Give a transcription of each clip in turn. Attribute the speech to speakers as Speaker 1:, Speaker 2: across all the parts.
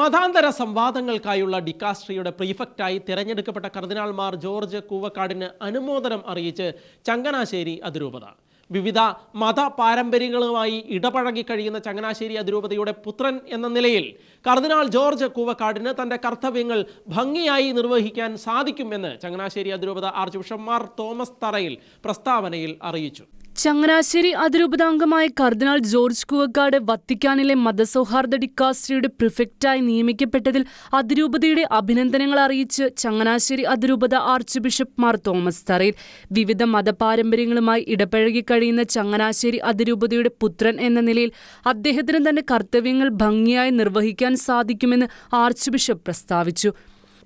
Speaker 1: മതാന്തര സംവാദങ്ങൾക്കായുള്ള ഡിക്കാസ്ട്രിയുടെ പ്രീഫക്റ്റായി തിരഞ്ഞെടുക്കപ്പെട്ട കർദിനാൾമാർ ജോർജ് കൂവക്കാടിന് അനുമോദനം അറിയിച്ച് ചങ്ങനാശ്ശേരി അതിരൂപത. വിവിധ മത പാരമ്പര്യങ്ങളുമായി ഇടപഴകി കഴിയുന്ന ചങ്ങനാശ്ശേരി അതിരൂപതയുടെ പുത്രൻ എന്ന നിലയിൽ കർദിനാൾ ജോർജ് കൂവക്കാടിന് തന്റെ കർത്തവ്യങ്ങൾ ഭംഗിയായി നിർവഹിക്കാൻ സാധിക്കുമെന്ന് ചങ്ങനാശ്ശേരി അതിരൂപത ആർച്ച് ബിഷപ്പ് മാർ തോമസ് തറയിൽ പ്രസ്താവനയിൽ അറിയിച്ചു.
Speaker 2: ചങ്ങനാശ്ശേരി അതിരൂപതാംഗമായ കർദിനാൾ ജോർജ് കുവക്കാട് വത്തിക്കാനിലെ മതസൗഹാർദ്ദ ഡിക്കാസ്ട്രിയുടെ പ്രിഫക്റ്റായി നിയമിക്കപ്പെട്ടതിൽ അതിരൂപതയുടെ അഭിനന്ദനങ്ങൾ അറിയിച്ച് ചങ്ങനാശ്ശേരി അതിരൂപത ആർച്ച് ബിഷപ്പ് മാർ തോമസ് തറയിൽ വിവിധ മതപാരമ്പര്യങ്ങളുമായി ഇടപഴകി കഴിയുന്ന ചങ്ങനാശ്ശേരി അതിരൂപതയുടെ പുത്രൻ എന്ന നിലയിൽ അദ്ദേഹത്തിന് തന്റെ കർത്തവ്യങ്ങൾ ഭംഗിയായി നിർവഹിക്കാൻ സാധിക്കുമെന്ന് ആർച്ച് ബിഷപ്പ് പ്രസ്താവിച്ചു.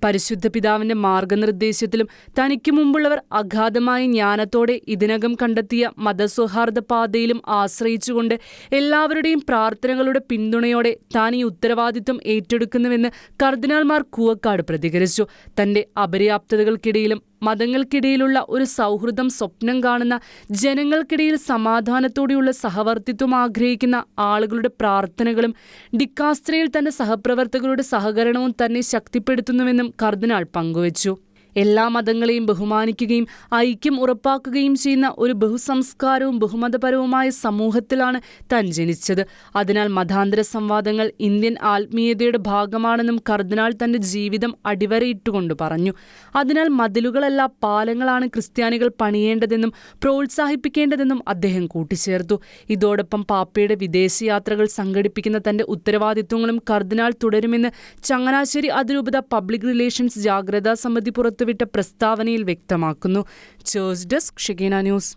Speaker 2: പരിശുദ്ധ പിതാവിന്റെ മാർഗനിർദ്ദേശത്തിലും തനിക്ക് മുമ്പുള്ളവർ അഗാധമായ ജ്ഞാനത്തോടെ ഇതിനകം കണ്ടെത്തിയ മതസൗഹാർദ്ദ പാതയിലും ആശ്രയിച്ചുകൊണ്ട് എല്ലാവരുടെയും പ്രാർത്ഥനകളുടെ പിന്തുണയോടെ താൻ ഈ ഉത്തരവാദിത്വം ഏറ്റെടുക്കുന്നുവെന്ന് കർദിനാൾമാർ കൂവക്കാട് പ്രതികരിച്ചു. തന്റെ അപര്യാപ്തതകൾക്കിടയിലും മതങ്ങൾക്കിടയിലുള്ള ഒരു സൗഹൃദം സ്വപ്നം കാണുന്ന ജനങ്ങൾക്കിടയിൽ സമാധാനത്തോടെയുള്ള സഹവർത്തിത്വം ആഗ്രഹിക്കുന്ന ആളുകളുടെ പ്രാർത്ഥനകളും ഡിക്കാസ്ത്രയിൽ തന്റെ സഹപ്രവർത്തകരുടെ സഹകരണവും തന്നെ ശക്തിപ്പെടുത്തുന്നുവെന്നും കർദിനാൾ പങ്കുവച്ചു. എല്ലാ മതങ്ങളെയും ബഹുമാനിക്കുകയും ഐക്യം ഉറപ്പാക്കുകയും ചെയ്യുന്ന ഒരു ബഹുസംസ്കാരവും ബഹുമതപരവുമായ സമൂഹത്തിലാണ് താൻ ജനിച്ചത്. അതിനാൽ മതാന്തര സംവാദങ്ങൾ ഇന്ത്യൻ ആത്മീയതയുടെ ഭാഗമാണെന്നും കർദിനാൾ തന്റെ ജീവിതം അടിവരയിട്ടുകൊണ്ട് പറഞ്ഞു. അതിനാൽ മതിലുകളല്ല പാലങ്ങളാണ് ക്രിസ്ത്യാനികൾ പണിയേണ്ടതെന്നും പ്രോത്സാഹിപ്പിക്കേണ്ടതെന്നും അദ്ദേഹം കൂട്ടിച്ചേർത്തു. ഇതോടൊപ്പം പാപ്പയുടെ വിദേശയാത്രകൾ സംഘടിപ്പിക്കുന്ന തന്റെ ഉത്തരവാദിത്വങ്ങളും കർദിനാൾ തുടരുമെന്ന് ചങ്ങനാശ്ശേരി അതിരൂപത പബ്ലിക് റിലേഷൻസ് ജാഗ്രതാ സമിതി പുറത്തുവിട്ട പ്രസ്താവനയിൽ വ്യക്തമാക്കുന്നു. ചേഴ്സ് ഡെസ്ക് ഷെഗീന ന്യൂസ്.